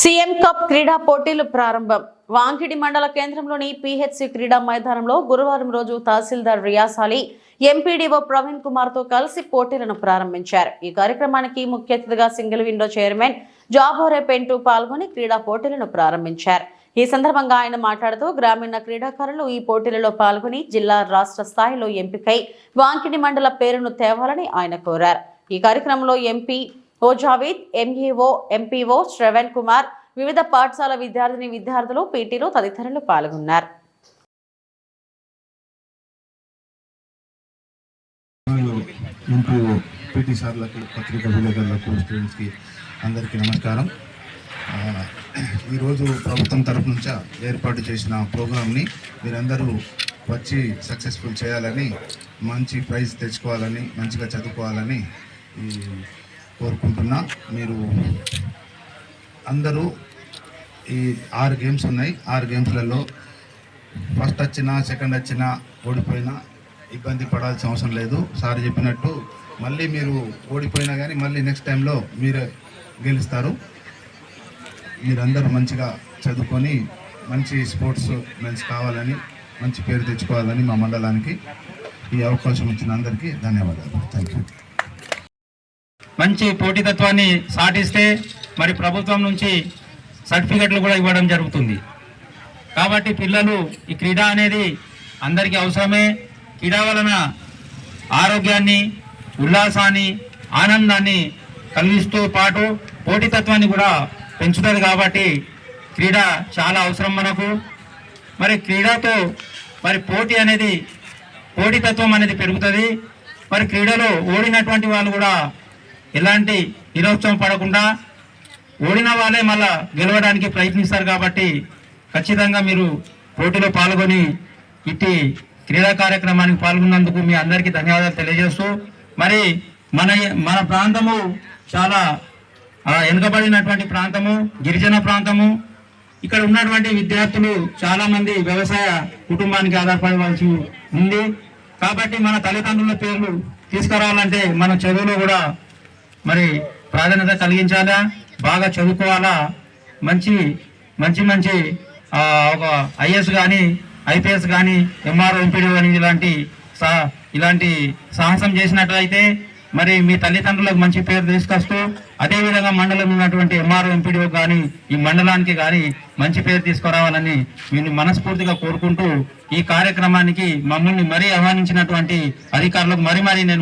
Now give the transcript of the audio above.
CM cup క్రీడా పోటీలు ప్రారంభం. వాంకిడి మండల కేంద్రంలోని పిహెచ్సి క్రీడా మైదానంలో గురువారం రోజు తహసీల్దార్ రియాస్ అలీ ఎంపీడీఓ ప్రవీణ్ కుమార్తో కలిసి పోటీలను ప్రారంభించారు. ఈ కార్యక్రమానికి ముఖ్య అతిథిగా సింగిల్ విండో చైర్మన్ జాబోరే పెంటు పాల్గొని క్రీడా పోటీలను ప్రారంభించారు. ఈ సందర్భంగా ఆయన మాట్లాడుతూ గ్రామీణ క్రీడాకారులు ఈ పోటీలలో పాల్గొని జిల్లా రాష్ట్ర స్థాయిలో ఎంపికై వాంకిడి మండల పేరును తేవాలని ఆయన కోరారు. ఈ కార్యక్రమంలో MP O Javeed MEO MPO Shravan Kumar వివిధ పాఠశాల విద్యార్థిని విద్యార్థులు పీటీలు తదితరులు పాల్గొన్నారు. ఎంపీఓ పీటీ సార్లకు పత్రికా విలేకరులకు స్టూడెంట్స్కి అందరికీ నమస్కారం. ఈరోజు ప్రభుత్వం తరపు నుంచి ఏర్పాటు చేసిన ప్రోగ్రామ్ని మీరందరూ వచ్చి సక్సెస్ఫుల్ చేయాలని మంచి ప్రైజ్ తెచ్చుకోవాలని మంచిగా చదువుకోవాలని ఈ కోరుకుంటున్నా. మీరు అందరూ ఈ ఆరు గేమ్స్ ఉన్నాయి. ఆరు గేమ్స్లలో ఫస్ట్ వచ్చినా సెకండ్ వచ్చినా ఓడిపోయినా ఇబ్బంది పడాల్సిన అవసరం లేదు. సార్ చెప్పినట్టు మళ్ళీ మీరు ఓడిపోయినా కానీ మళ్ళీ నెక్స్ట్ టైంలో మీరు గెలుస్తారు. మీరందరూ మంచిగా చదువుకొని మంచి స్పోర్ట్స్ మెన్స్ కావాలని మంచి పేరు తెచ్చుకోవాలని మా మండలానికి ఈ అవకాశం ఇచ్చిన అందరికీ ధన్యవాదాలు. థ్యాంక్ యూ మంచి పోటీతత్వాన్ని సాటిస్తే మరి ప్రభుత్వం నుంచి సర్టిఫికెట్లు కూడా ఇవ్వడం జరుగుతుంది. కాబట్టి పిల్లలు ఈ క్రీడ అనేది అందరికీ అవసరమే. క్రీడ వలన ఆరోగ్యాన్ని ఉల్లాసాన్ని ఆనందాన్ని కలిగిస్తూ పాటు పోటీతత్వాన్ని కూడా పెంచుతుంది కాబట్టి క్రీడ చాలా అవసరం మనకు. మరి క్రీడతో మరి పోటీ అనేది పోటీతత్వం అనేది పెరుగుతుంది. మరి క్రీడలో ఓడినటువంటి వాళ్ళు కూడా ఎలాంటి నిరోత్సవం పడకుండా ఓడిన వాళ్ళే మళ్ళా గెలవడానికి ప్రయత్నిస్తారు కాబట్టి ఖచ్చితంగా మీరు పోటీలో పాల్గొని ఇట్టి క్రీడా కార్యక్రమానికి పాల్గొన్నందుకు మీ అందరికీ ధన్యవాదాలు తెలియజేస్తూ మరి మన మన ప్రాంతము చాలా వెనుకబడినటువంటి ప్రాంతము గిరిజన ప్రాంతము. ఇక్కడ ఉన్నటువంటి విద్యార్థులు చాలామంది వ్యవసాయ కుటుంబానికి ఆధారపడవలసి ఉంది. కాబట్టి మన తల్లిదండ్రుల పేర్లు తీసుకురావాలంటే మన చదువులో కూడా మరి ప్రాధాన్యత కలిగించాలా? బాగా చదువుకోవాలా? మంచి మంచి మంచి ఒక ఐఎస్ కానీ ఐపీఎస్ కానీ ఎంఆర్ఓ ఎంపీడీ కానీ ఇలాంటి సా ఇలాంటి సాహసం చేసినట్లయితే మరి మీ తల్లిదండ్రులకు మంచి పేరు తీసుకొస్తూ అదేవిధంగా మండలంలో ఉన్నటువంటి ఎంఆర్ఓ ఎంపీడీఓ కానీ ఈ మండలానికి కానీ మంచి పేరు తీసుకురావాలని నేను మనస్ఫూర్తిగా కోరుకుంటూ ఈ కార్యక్రమానికి మమ్మల్ని మరీ ఆహ్వానించినటువంటి అధికారులకు మరీ మరీ నేను